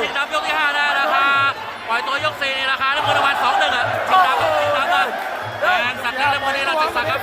ชิงดำยกที่ห้านะราคาปล่อยตัวยกสี่นี่ราคาน้ำเงินประมาณสองหนึ่งอะชิงดำชิงดำอะแดงสักดิ์น้ำเงินนี่ราจะสักครับ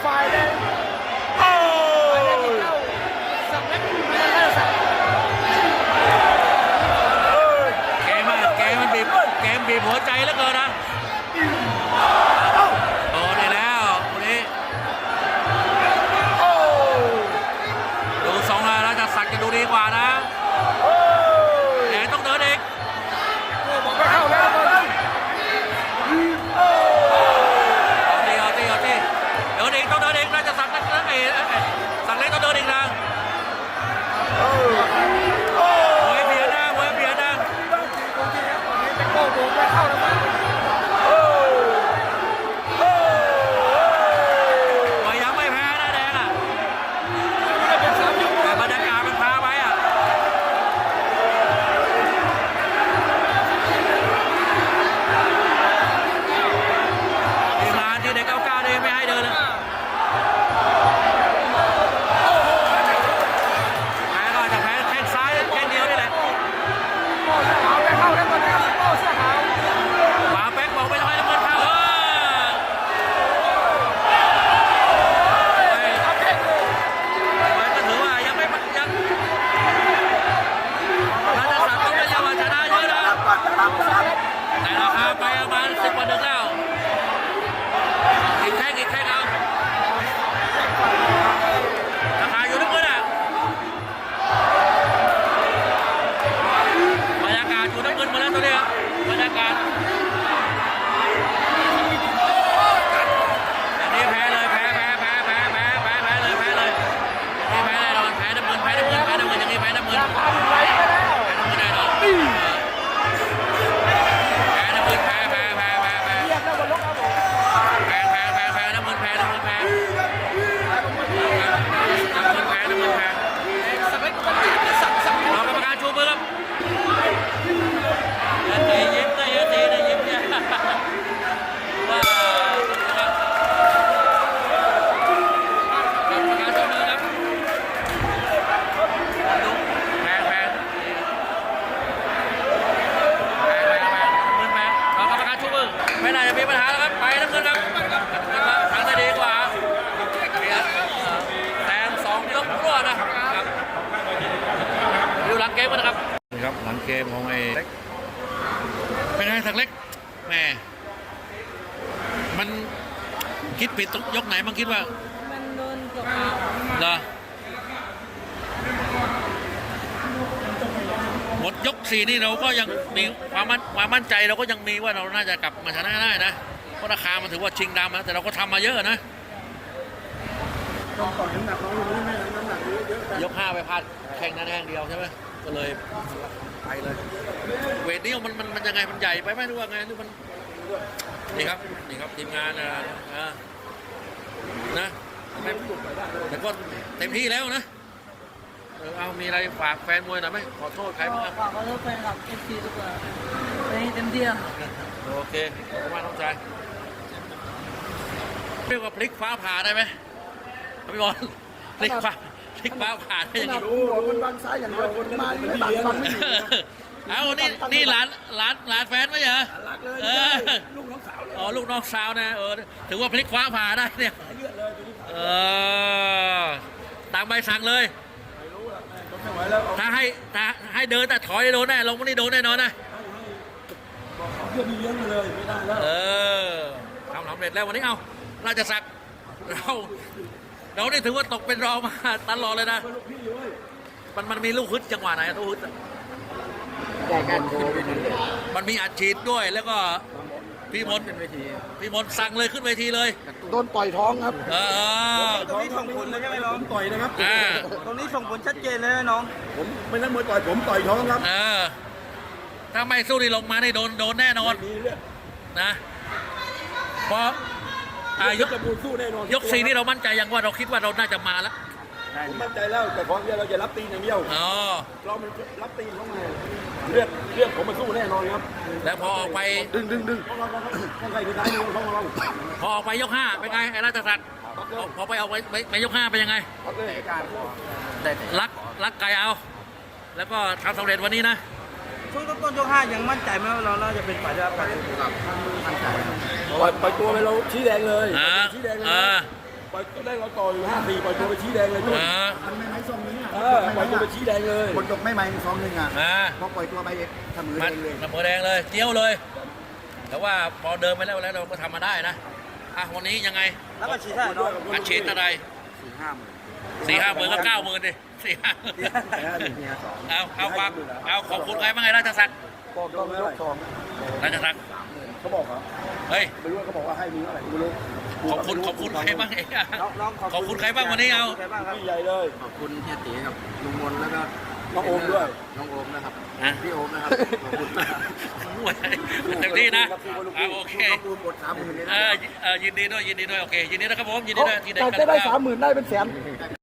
สักเล็กแหม่มันคิดผิดตรงยกไหนมันคิดว่ามันโดนกดขาเหรอหมดยกสี่นี่เราก็ยังมีความมั่นความมั่นใจเราก็ยังมีว่าเราน่าจะกลับมาชนะได้นะเพราะราคามันถือว่าชิงดำนะแต่เราก็ทำมาเยอะนะยกห้าไปพลาดแข่งนั้นแข่งเดียวใช่ไหม ก็เลยไปเลย เวทนี้มันมันมันยังไงมันใหญ่ไปไหมหรือว่าไงหรือมันนี่ครับนี่ครับทีมงานนะอ่านะไม่แต่ก็เต็มที่แล้วนะเออเอามีอะไรฝากแฟนมวยหน่อยไหมขอโทษใครบ้างครับฝากขอโทษแฟนคลับเอฟซีทุกคนวันนี้เต็มที่ครับโอเคขอบคุณมากน้องชายเรียกว่าพลิกฟ้าผ่าได้ไหมพี่บอลพลิกฟ้า พลิกฟ้าผ่าได้ยังไงดูมันบังซ้ายอย่างเดียวคนมาไม่ตัดบังไม่อยู่เอานี่นี่หลานหลานหลานแฟนไหมเหรอรักเลยเออลูกน้องสาวเลยอ๋อลูกน้องสาวนะเออถือว่าพลิกฟ้าผ่าได้เนี่ยเลือดเลยเออตามใบสั่งเลย ไม่รู้ละแม่ก็ไม่ไหวแล้วเอาถ้าให้ถ้าให้เดินแต่ถอยโดนแน่ลงวันนี้โดนแน่นอนนะบอกเอาเพื่อนพี่เลี้ยงมาเลยไม่ได้แล้วเออทำสำเร็จแล้ววันนี้เอาราชสักดิ์เรา เรานี่ถือว่าตกเป็นรองมาตลอดเลยนะลูกพี่เว้ยมันมันมีลูกฮึดจังหวะไหนลูกฮึดอะแต่การโชว์เป็นเด็กมันมีอัดฉีดด้วยแล้วก็พี่มนต์เป็นเวทีพี่มนต์สั่งเลยขึ้นเวทีเลย โดนปล่อยท้องครับ เออ ตรงนี้ส่งผลแล้วใช่ไหมน้อง ต่อยนะครับ อ่า ตรงนี้ส่งผลชัดเจนเลยนะน้อง ผมเป็นนักมวยต่อยผมต่อยท้องครับเออ ถ้าไม่สู้นี่ลงมานี่โดนโดนแน่นอน มีเลือดนะเพราะ อ่ายกจะบูสู้แน่นอนยกสี่นี่เรามั่นใจยังว่าเราคิดว่าเราน่าจะมาแล้วผมมั่นใจแล้วแต่ของเดียวเราจะรับตีนอย่างเดียวอ๋อเรามันรับตีนเข้ามาเลือดเลือดผมมาสู้แน่นอนครับแล้วพอออกไปดึงดึงดึงต้องใครคือท้ายดึงต้องเราพอออกไปยกห้าเป็นไงไอ้ราชสักดิ์พอพอไปออกไปไปไปยกห้าเป็นยังไงพักเลยการรักรักไก่เอา แล้วก็ทำสำเร็จวันนี้นะ ช่วงต้นๆยกห้ายังมั่นใจไหมว่าเราน่าจะเป็นฝ่ายได้รับการชูมือครับปล่อยปล่อยตัวไปเราชี้แดงเลยอ่าชี้แดงเลยอ่าปล่อยได้เราต่ออยู่ห้าสี่ปล่อยตัวไปชี้แดงเลยอ่ามันไม่ไหมทรงนี้อะเออปล่อยตัวไปชี้แดงเลยคนตกไม่ไหมสองหนึ่งอะอ่าพอปล่อยตัวไปเสมอมันเองเลยน้ำมือแดงเลยเจี้ยวเลย แต่ว่าพอเดินไปแล้วแล้วเราก็ทำมาได้นะอะวันนี้ยังไงแล้วก็ฉีดได้เนาะอัดฉีดอะไรสี่ห้าหมื่น สี่ห้าหมื่นก็เก้าหมื่นดิสี่ห้าหมื่นห้าหนึ่งเนี่ยสองเอาเอาความเอาขอบคุณใครบ้างไงราชสักดิ์บอกเรายกสองราชสักดิ์เขาบอกเหรอเฮ้ยไม่รู้ว่าเขาบอกว่าให้มีเท่าไหร่ไม่รู้ขอบคุณขอบคุณใครบ้างไอ้น้องน้องขอบคุณใครบ้างวันนี้เอาใครบ้างครับพี่ใหญ่เลยขอบคุณเฮียตีกับลุงมนแล้วก็น้องโอมด้วยน้องโอมนะครับฮะพี่โอมนะครับขอบคุณมากโอ้ยเต็มที่นะอะโอเคน้องโอมกดสามหมื่นเลยเอนะอเออยินดีด้วยยินดีด้วยโอเคยินดีนะครับผมยินดีด้วยที่ได้แต่กันจะได้เก้าสามหมื่นได้เป็นแสน